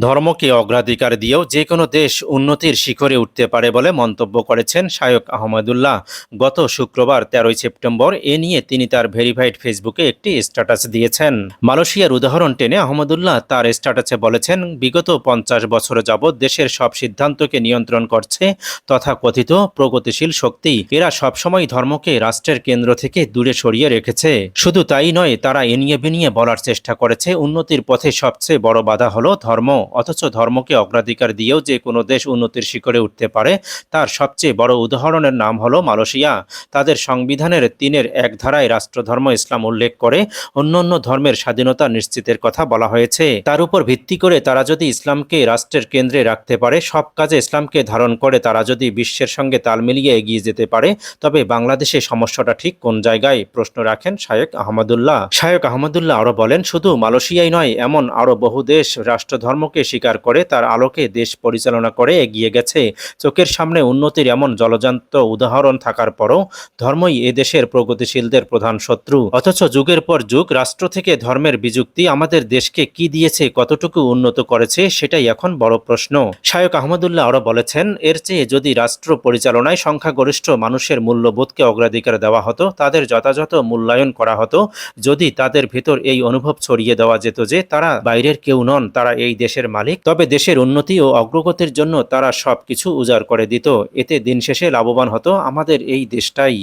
ধর্মকে অগ্রাধিকার দিয়েও যে কোনো দেশ উন্নতির শিখরে উঠতে পারে বলে মন্তব্য করেছেন শায়ক আহমদুল্লাহ। গত শুক্রবার তেরোই সেপ্টেম্বর এ নিয়ে তিনি তার ভেরিফাইড ফেসবুকে একটি স্ট্যাটাস দিয়েছেন। মালয়েশিয়ার উদাহরণ টেনে আহমদুল্লাহ তার স্ট্যাটাসে বলেছেন, বিগত পঞ্চাশ বছর যাবৎ দেশের সব সিদ্ধান্তকে নিয়ন্ত্রণ করছে তথা কথিত প্রগতিশীল শক্তি। এরা সবসময় ধর্মকে রাষ্ট্রের কেন্দ্র থেকে দূরে সরিয়ে রেখেছে। শুধু তাই নয়, তারা এনিয়ে বেনিয়ে বলার চেষ্টা করেছে। উন্নতির পথে সবচেয়ে বড় বাধা হলো ধর্ম। অথচ ধর্মকে অগ্রাধিকার দিয়েও যে কোনো দেশ উন্নতির শিখরে উঠতে পারে, তার সবচেয়ে বড় উদাহরণের নাম হলো মালয়েশিয়া। তাদের সংবিধানের তিনের এক ধারায় রাষ্ট্রধর্ম ইসলাম উল্লেখ করে অন্য অন্য ধর্মের স্বাধীনতা নিশ্চিতের কথা বলা হয়েছে। তার উপর ভিত্তি করে তারা যদি ইসলামকে রাষ্ট্রের কেন্দ্রে রাখতে পারে, সব কাজে ইসলামকে ধারণ করে তারা যদি বিশ্বের সঙ্গে তাল মিলিয়ে এগিয়ে যেতে পারে, তবে বাংলাদেশে সমস্যাটা ঠিক কোন জায়গায়? প্রশ্ন রাখেন শায়েক আহমদুল্লাহ। শায়েক আহমদুল্লাহ আরও বলেন, শুধু মালয়েশিয়াই নয়, এমন আরও বহু দেশ রাষ্ট্রধর্মকে স্বীকার করে, তার আলোকে দেশ পরিচালনা করে, এগিয়ে গেছে। চোখের সামনে উন্নতির এমন জলজান্ত উদাহরণ থাকার পরও ধর্মই এ দেশের প্রগতিশীলদের প্রধান শত্রু। অথচ যুগের পর যুগ, রাষ্ট্র থেকে ধর্মের বিযুক্তি আমাদের দেশকে কি দিয়েছে, কতটুকু উন্নত করেছে, সেটাই এখন বড় প্রশ্ন। শায়ক আহমদুল্লাহ আরও বলেছেন, এর চেয়ে যদি রাষ্ট্র পরিচালনায় সংখ্যাগরিষ্ঠ মানুষের মূল্যবোধকে অগ্রাধিকার দেওয়া হতো, তাদের যথাযথ মূল্যায়ন করা হতো, যদি তাদের ভেতর এই অনুভব ছড়িয়ে দেওয়া যেত যে, তারা বাইরের কেউ নন, তারা এই দেশের মালিক। তবে দেশের উন্নতি ও অগ্রগতির জন্য তারা সব কিছু উজাড় করে দিত। এতে দিন শেষে লাভবান হতো আমাদের এই দেশটাই।